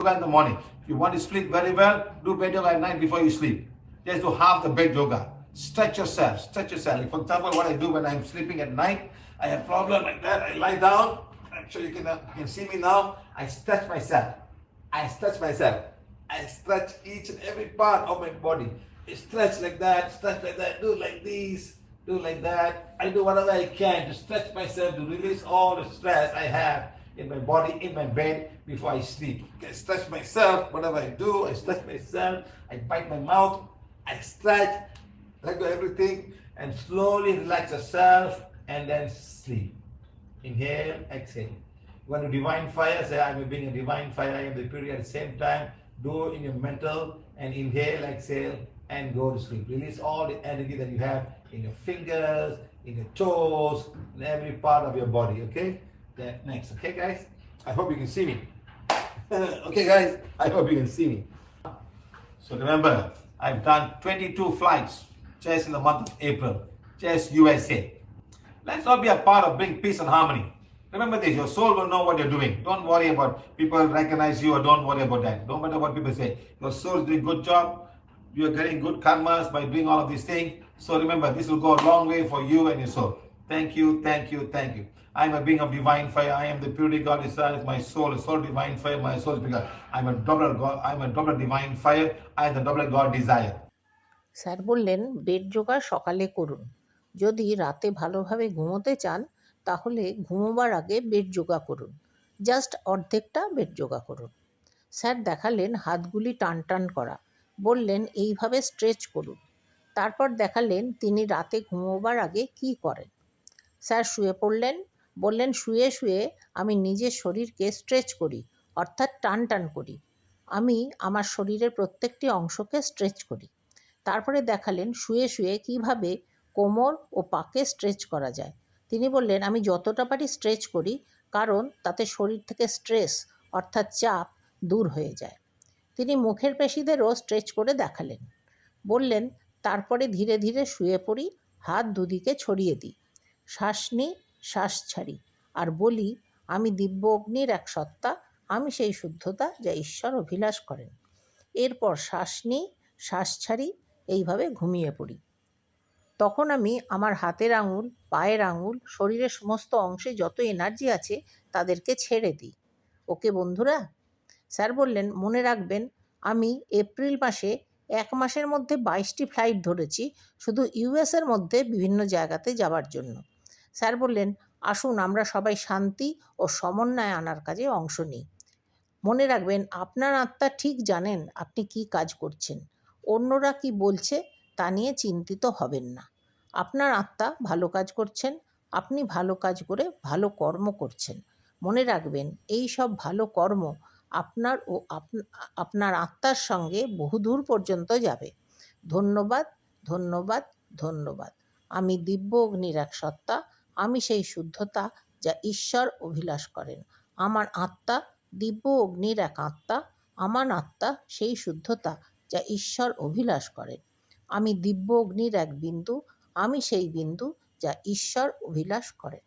yoga in the morning. If you want to sleep very well, do bed yoga at night before you sleep. Just do half the bed yoga. Stretch yourself, stretch yourself. Like, for example, what I do when I'm sleeping at night, I have problem like that. I lie down. I'm sure you can, uh, you can see me now. I stretch myself. I stretch myself. I stretch each and every part of my body. I stretch like that, stretch like that, do like this, do like that. I do whatever I can to stretch myself to release all the stress I have in my body, in my bed before I sleep. I stretch myself, whatever I do, I stretch myself, I bite my mouth, I stretch, let go everything, and slowly relax yourself and then sleep. Inhale, exhale. You want to divine fire, say I'm being a divine fire, I am the purity at the same time. Do in your mental and inhale, exhale, and go to sleep. Release all the energy that you have in your fingers, in your toes, in every part of your body. Okay? Then next. Okay, guys? I hope you can see me. okay, guys? I hope you can see me. So remember, I've done 22 flights just in the month of April, just USA. Let's all be a part of bring peace and harmony. Remember this, your soul will know what you're doing. Don't worry about people recognize you or don't worry about that. Don't matter what people say. Your soul is doing good job. You're getting good karmas by doing all of these things. So remember, this will go a long way for you and your soul. Thank you, thank you, thank you. I am a being of divine fire. I am the purity God inside my soul. Soul divine fire. My soul is bigger. I'm a double God. I'm a double divine fire. I am the double God desire. Sir বললেন bed yoga সকালে করুন যদি রাতে ভালোভাবে ঘুমোতে চান তাহলে ঘুমোবার আগে বেড যোগা করুন জাস্ট অর্ধেকটা বেড যোগা করুন স্যার দেখালেন হাতগুলি টান টান করা বললেন এইভাবে স্ট্রেচ করুন তারপর দেখালেন তিনি রাতে ঘুমোবার আগে কি করেন স্যার শুয়ে পড়লেন। বললেন, শুয়ে শুয়ে আমি নিজের শরীরকে স্ট্রেচ করি, অর্থাৎ টান টান করি। আমি আমার শরীরের প্রত্যেকটি অংশকে স্ট্রেচ করি। তারপরে দেখালেন, শুয়ে শুয়ে কীভাবে কোমর ও পাকে স্ট্রেচ করা যায়? তিনি বললেন, আমি যতটা পারি স্ট্রেচ করি, কারণ তাতে শরীর থেকে স্ট্রেস অর্থাৎ চাপ, দূর হয়ে যায়। তিনি মুখের পেশিদেরও স্ট্রেচ করে দেখালেন। বললেন, তারপরে ধীরে ধীরে শুয়ে পড়ি, হাত দুদিকে ছড়িয়ে দিই। শ্বাস নিই, শ্বাস ছাড়ি। আর বলি, আমি দিব্য অগ্নির এক সত্তা, আমি সেই শুদ্ধতা যা ঈশ্বর অভিলাষ করেন। এরপর শ্বাস নিই, শ্বাস ছাড়ি, এইভাবে ঘুমিয়ে পড়ি। তখন আমি আমার হাতের আঙুল, পায়ের আঙুল, শরীরের সমস্ত অংশে যত এনার্জি আছে তাদেরকে ছেড়ে দিই। ওকে বন্ধুরা, স্যার বললেন, মনে রাখবেন, আমি এপ্রিল মাসে এক মাসের মধ্যে বাইশটি ফ্লাইট ধরেছি, শুধু ইউএসের মধ্যে বিভিন্ন জায়গাতে যাওয়ার জন্য। স্যার বললেন, আসুন আমরা সবাই শান্তি ও সমন্বয় আনার কাজে অংশ নিই। মনে রাখবেন, আপনার আত্মা ঠিক জানেন আপনি কি কাজ করছেন। অন্যরা কি বলছে তা নিয়ে চিন্তিত হবেন না। আপনার আত্মা ভালো কাজ করছেন, আপনি ভালো কাজ করে ভালো কর্ম করছেন। মনে রাখবেন, এই সব ভালো কর্ম আপনার ও আপ- আপনার আত্মার সঙ্গে বহুদূর পর্যন্ত যাবে। ধন্যবাদ ধন্যবাদ ধন্যবাদ। আমি দিব্য অগ্নির এক সত্তা আমি সেই শুদ্ধতা যা ঈশ্বর অভিলাষ করেন। আমার আত্মা দিব্য অগ্নির এক আত্মা, আমার আত্মা সেই শুদ্ধতা যা ঈশ্বর অভিলাষ করেন। আমি দিব্য অগ্নির এক বিন্দু, আমি সেই বিন্দু যা ঈশ্বর অভিলাষ করেন।